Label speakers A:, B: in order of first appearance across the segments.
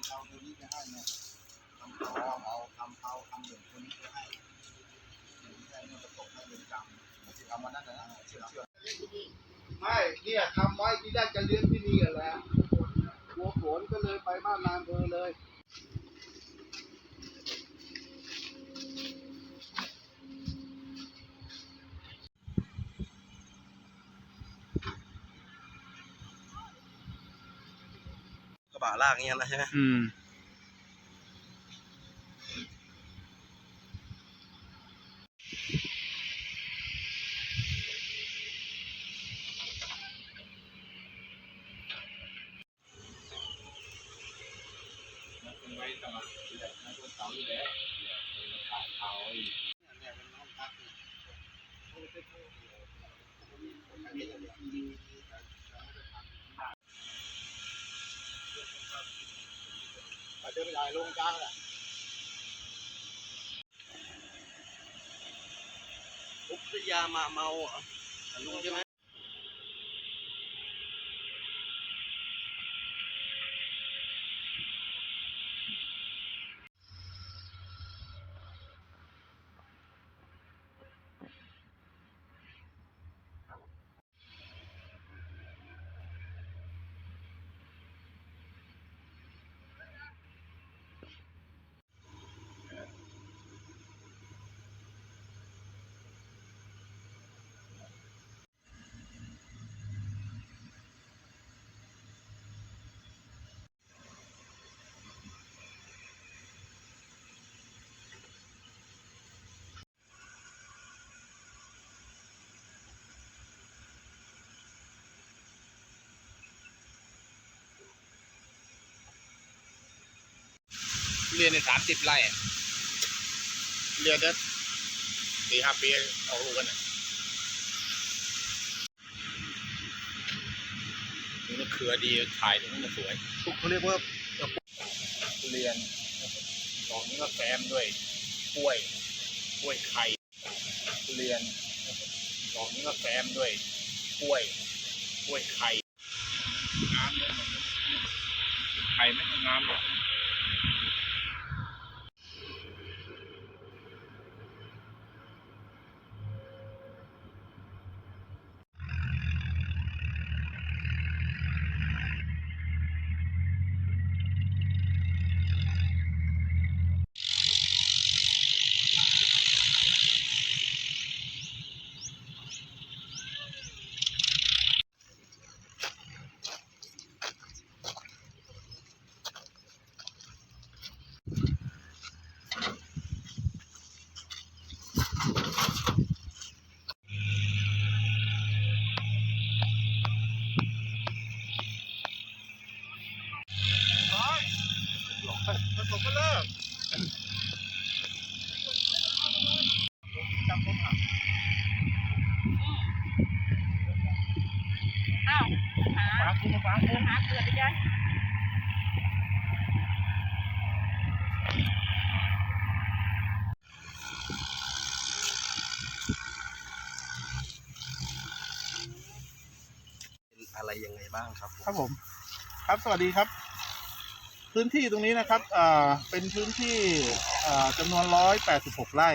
A: ำเขาตัวนี้จะให้เนี่ยทำเขาเอาทำเขาทำเด่นตัวนี้จะให้แค่นี้ประสบให้เงินจำทำมานั่นนะเชื่อเชื่อไม่เนี่ยทำไว้ที่ได้จะเลี้ยงที่นี่กันแหล้วหัวฝนก็เลยไปบ้านนางเบอเลย
B: กระบะลากเงี้ยนะใช่ไหม
C: อืม
A: ลงกลางแหละ
B: อุปยามาเมาอะลุงใช่ไหม
C: เรียนในสามสิบไร่อะเรียนได้สี่ห้าปีออกลูกกันอะนี่มะเขือดีขายตรงนี้มันสวย
A: เขาเรียกว่า
C: ทุเรียนดอกนี้ก็แซมด้วยกล้วยกล้วยไข่ทุเรียนดอกนี้ก็แซมด้วยกล้วยกล้วยไข่น้ำเลยไข่ไม่น้ำหรอก
A: ผมก็เลิกจำผมอะ
D: อ้าวหา
A: ฟ้าคุณฟ้าคุณ
D: หาเกลือไปจ้ะ
B: อะไรยังไงบ้างครับผม
A: ครับผม ครับสวัสดีครับ พื้นที่ตรงนี้นะครับเป็นพื้นที่จำนวน 186 ไร่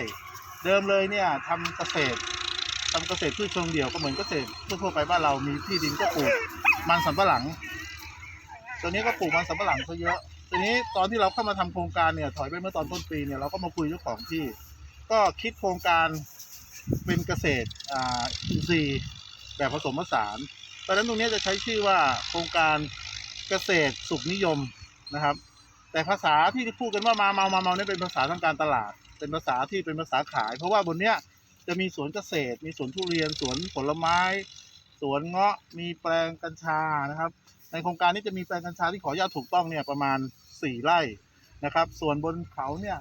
A: เดิมเลยเนี่ยทำเกษตรทำเกษตรพืชเชิงเดี่ยวก็เหมือนเกษตรทั่วไปบ้านเรามีที่ดินก็ปลูกมันสำปะหลังตัวนี้ก็ปลูกมันสำปะหลังเขาเยอะทีนี้ตอนที่เราเข้ามาทำโครงการเนี่ยถอยไปเมื่อตอนต้นปีเนี่ยเราก็มาคุยเจ้าของที่ ก็คิดโครงการเป็นเกษตรอ่าอินทรีย์แบบผสมผสานตอนนั้นตรงนี้จะใช้ชื่อว่าโครงการเกษตรสุขนิยม นะครับ แต่ภาษาที่พูดกันว่ามาเมามาเมาเนี่ยเป็นภาษาทางการตลาด เป็นภาษาที่เป็นภาษาขาย เพราะว่าบนเนี้ยจะมีสวนเกษตร มีสวนทุเรียนสวนผลไม้ สวนเงาะมีแปลงกัญชานะครับ ในโครงการนี้จะมีแปลงกัญชาที่ขออนุญาตถูกต้องเนี่ยประมาณ 4 ไร่นะครับ ส่วนบนเขาเนี่ย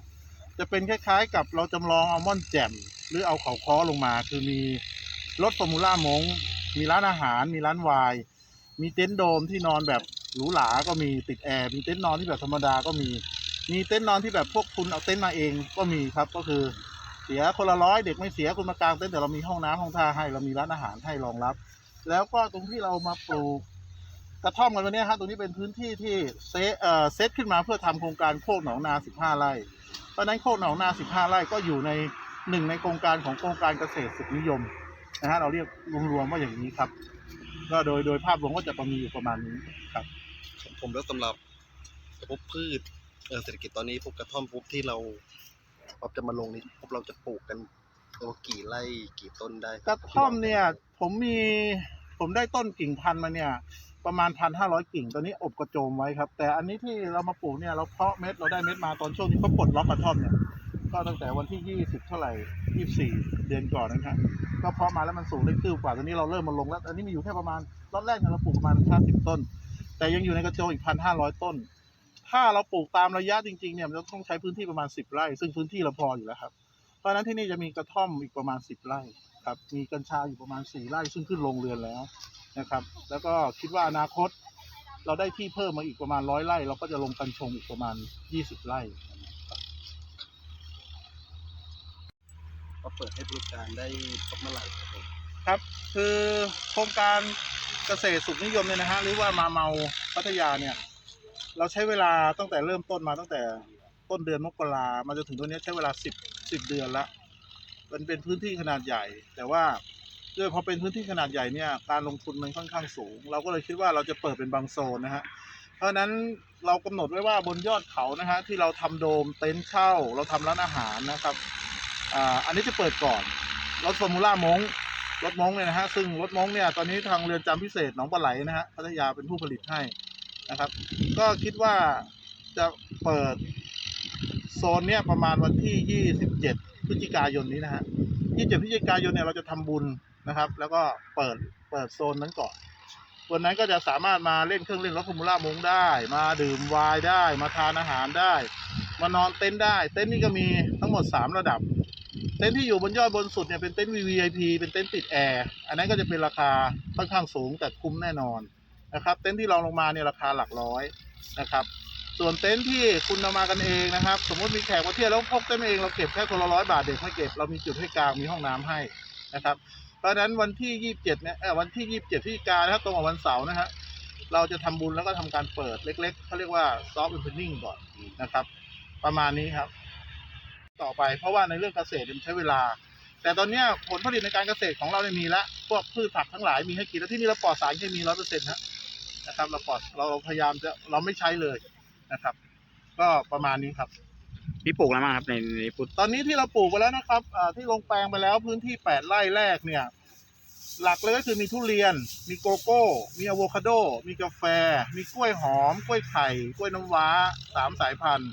A: จะเป็นคล้ายๆ กับเราจำลองเอาม่อนแจ่มหรือเอาเขาค้อลงมา คือมีรถฟอร์มูล่ามงมีร้านอาหาร มีร้านวน์มีเต็นท์โดมที่นอนแบบ หรูหราก็มีติดแอร์มีเต็นท์นอนที่แบบธรรมดาก็มี มีเต็นท์นอนที่แบบพวกคุณเอาเต็นท์มาเองก็มีครับก็คือเสียคนละร้อยเด็กไม่เสียคุณมากางเต็นท์แต่เรามีห้องน้ำห้องท่าให้เรามีร้านอาหารให้รองรับ แล้วก็ตรงที่เรามาปลูกกระท่อมกันวันนี้ฮะตรงนี้เป็นพื้นที่ที่เซเอ่อเซตขึ้นมาเพื่อทำโครงการโคกหนองนา 15 ไร่เพราะนั้นโคกหนองนา 15 ไร่ก็อยู่ในหนึ่งในโครงการของโครงการเกษตรสุขนิยมนะฮะเราเรียกรวมๆว่าอย่างนี้ครับ ก็โดยโดยภาพรวมก็จะประมีอยู่ประมาณนี้ครับ
B: ผมแล้วสำหรับพวกพืชเศรษฐกิจตอนนี้พวกกระท่อมพวกที่เราพอจะมาลงนี้พวกเราจะปลูกกันตัวกี่ไร่กี่ต้นได้ค
A: กระท่อมเนี่ย ผมมีผมได้ต้นกิ่งพันธุ์มาเนี่ย ประมาณพันห้าร้อยกิ่งตอนนี้อบกระโจมไว้ครับ แต่อันนี้ที่เรามาปลูกเนี่ยเราเพาะเม็ดเราได้เม็ดมาตอนช่วงนี้เขาปลดล็อกกระท่อมเนี่ยก็ตั้งแต่วันที่ยี่สิบเท่าไหร่ยี่สี่เดือนก่อนนะครับก็เพาะมาแล้วมันสูงได้คืบกว่าตอนนี้เราเริ่มมาลงแล้ว อันนี้มีอยู่แค่ประมาณรอบแรกเนี่ยเราปลูกประมาณห้าสิบต้น แต่ยังอยู่ในกระโจมอีกพันห้าร้อยต้น ถ้าเราปลูกตามระยะจริงๆเนี่ยมันจะต้องใช้พื้นที่ประมาณสิบไร่ ซึ่งพื้นที่เราพออยู่แล้วครับ เพราะฉะนั้นที่นี่จะมีกระท่อมอีกประมาณสิบไร่ครับมีกัญชาอยู่ประมาณสี่ไร่ ซึ่งขึ้นโรงเรือนแล้วนะครับ แล้วก็คิดว่าอนาคต เราได้ที่เพิ่มมาอีกประมาณร้อยไร่ เราก็จะลงกัญชงอีกประมาณยี่สิบไร่
B: ก็เปิดให้บริการได้สักเมื่อไหร่ครับผม
A: ครับ คือโครงการ เกษตรสุขนิยมเนี่ยนะฮะหรือว่ามาเมาพัทยาเนี่ย เราใช้เวลาตั้งแต่เริ่มต้นมาตั้งแต่ต้นเดือนมกรามาจนถึงตอนนี้ใช้เวลาสิบสิบเดือนละมันเป็นพื้นที่ขนาดใหญ่ แต่ว่าด้วยพอเป็นพื้นที่ขนาดใหญ่เนี่ยการลงทุนมันค่อนข้างสูง เราก็เลยคิดว่าเราจะเปิดเป็นบางโซนนะฮะเพราะนั้นเรากำหนดไว้ว่าบนยอดเขานะฮะที่เราทำโดมเต็นท์เช่า เราทำร้านอาหารนะครับอ่าอันนี้จะเปิดก่อนรถฟอร์มูล่ามง รถมงเนี่ยนะฮะซึ่งรถมงเนี่ยตอนนี้ทางเรือนจำพิเศษหนองปลาไหลนะฮะพัทยาเป็นผู้ผลิตให้นะครับ ก็คิดว่าจะเปิดโซนเนี่ยประมาณวันที่ 27 พฤศจิกายนนี้นะฮะ 27 พฤศจิกายนเนี่ยเราจะทำบุญนะครับ แล้วก็เปิดเปิดโซนนั้นก่อนวันนั้นก็จะสามารถมาเล่นเครื่องเล่นรถฟอร์มูล่ามงได้ มาดื่มวน์ได้ มาทานอาหารได้ มานอนเต็นท์ได้ เต็นท์นี่ก็มีทั้งหมด 3 ระดับ เต็นท์ที่อยู่บนยอดบนสุดเนี่ยเป็นเต็นท์ VVIP เป็นเต็นท์ติดแอร์อันนั้นก็จะเป็นราคาค่อนข้างสูงแต่คุ้มแน่นอนนะครับเต็นท์ที่รองลงมาเนี่ยราคาหลักร้อยนะครับส่วนเต็นท์ที่คุณเอามากันเองนะครับ สมมติมีแขกมาเที่ยวแล้วพกเต็นท์เองเราเก็บแค่คนละร้อยบาทเด็กไม่เก็บเรามีจุดให้กลางมีห้องน้ำให้นะครับ เพราะฉะนั้นวันที่ 27เนี่ยเออวันที่ 27พฤศจิกายนนะครับตรงกับวันเสาร์นะฮะเราจะทำบุญแล้วก็ทำการเปิดเล็ก ๆเขาเรียกว่าซอฟต์อ e น i n g ก่อนนะครับ ประมาณนี้ครับ ต่อไป เพราะว่าในเรื่องเกษตรมันใช้เวลา แต่ตอนเนี้ยผลผลิตในการเกษตรของเราเนี่ยมีแล้วพวกพืชผักทั้งหลายมีให้กินแล้วที่นี่เราปลอดสารเคมีร้อยเปอร์เซ็นต์นะครับเราปลอดเราพยายามจะเราไม่ใช้เลยนะครับ ก็ประมาณนี้ครับ
C: พี่ปลูกแล้วมั้งครับในในพุทธ
A: ตอนนี้ที่เราปลูกไปแล้วนะครับอ่าที่ลงแปลงไปแล้วพื้นที่แปดไร่แรกเนี่ย หลักเลยก็คือมีทุเรียน มีโกโก้ มีอะโวคาโด มีกาแฟ มีกล้วยหอม กล้วยไข่ กล้วยน้ำว้าสามสายพันธุ์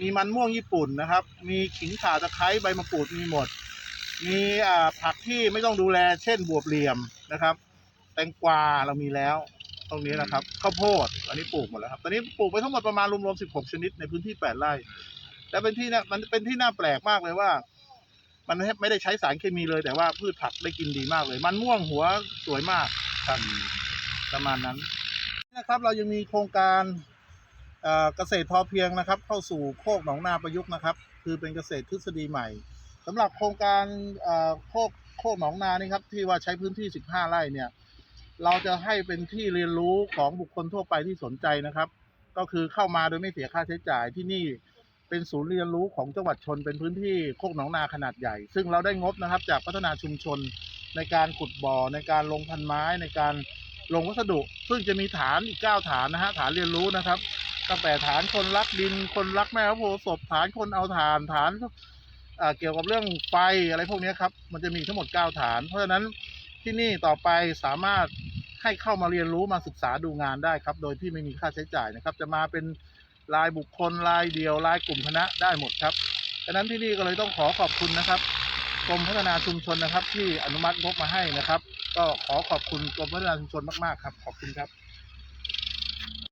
A: มีมันม่วงญี่ปุ่นนะครับ มีขิงข่าตะไคร้ใบมะกรูดมีหมด มีอ่าผักที่ไม่ต้องดูแล เช่นบวบเหลี่ยมนะครับ แตงกวาเรามีแล้ว ตรงนี้นะครับข้าวโพดอันนี้ปลูกหมดแล้วครับตอนนี้ปลูกไปทั้งหมดประมาณรวมๆ16 ชนิดในพื้นที่ 8 ไร่และเป็นที่น่ามันเป็นที่น่าแปลกมากเลยว่า มันไม่ได้ใช้สารเคมีเลย แต่ว่าพืชผักได้กินดีมากเลย มันม่วงหัวสวยมากครับประมาณนั้นนะครับ เรายังมีโครงการ เกษตรพอเพียงนะครับ เข้าสู่โคกหนองนาประยุกต์นะครับ คือเป็นเกษตรทฤษฎีใหม่สำหรับโครงการโคกโคกหนองนานี่ครับที่ว่าใช้พื้นที่ 15 ไร่เนี่ยเราจะให้เป็นที่เรียนรู้ของบุคคลทั่วไปที่สนใจนะครับ ก็คือเข้ามาโดยไม่เสียค่าใช้จ่ายที่นี่เป็นศูนย์เรียนรู้ของจังหวัดชนเป็นพื้นที่โคกหนองนาขนาดใหญ่ ซึ่งเราได้งบนะครับจากพัฒนาชุมชนในการขุดบ่อ ในการลงพันไม้ ในการลงวัสดุ ซึ่งจะมีฐานอีก 9 ฐานนะฮะฐานเรียนรู้นะครับ ตั้งแต่ฐานคนรักดินคนรักแม่พระโพธิ์ศพฐานคนเอาฐานฐานเอ่อเกี่ยวกับเรื่องไฟอะไรพวกนี้ครับ มันจะมีทั้งหมด 9 ฐาน เพราะฉะนั้นที่นี่ต่อไปสามารถให้เข้ามาเรียนรู้มาศึกษาดูงานได้ครับ โดยที่ไม่มีค่าใช้จ่ายนะครับ จะมาเป็นรายบุคคลรายเดียวรายกลุ่มคณะได้หมดครับดังนั้นที่นี่ก็เลยต้องขอขอบคุณนะครับกรมพัฒนาชุมชนนะครับ ที่อนุมัติงบมาให้นะครับ ก็ขอขอบคุณกรมพัฒนาชุมชนมากๆครับ ขอบคุณครับ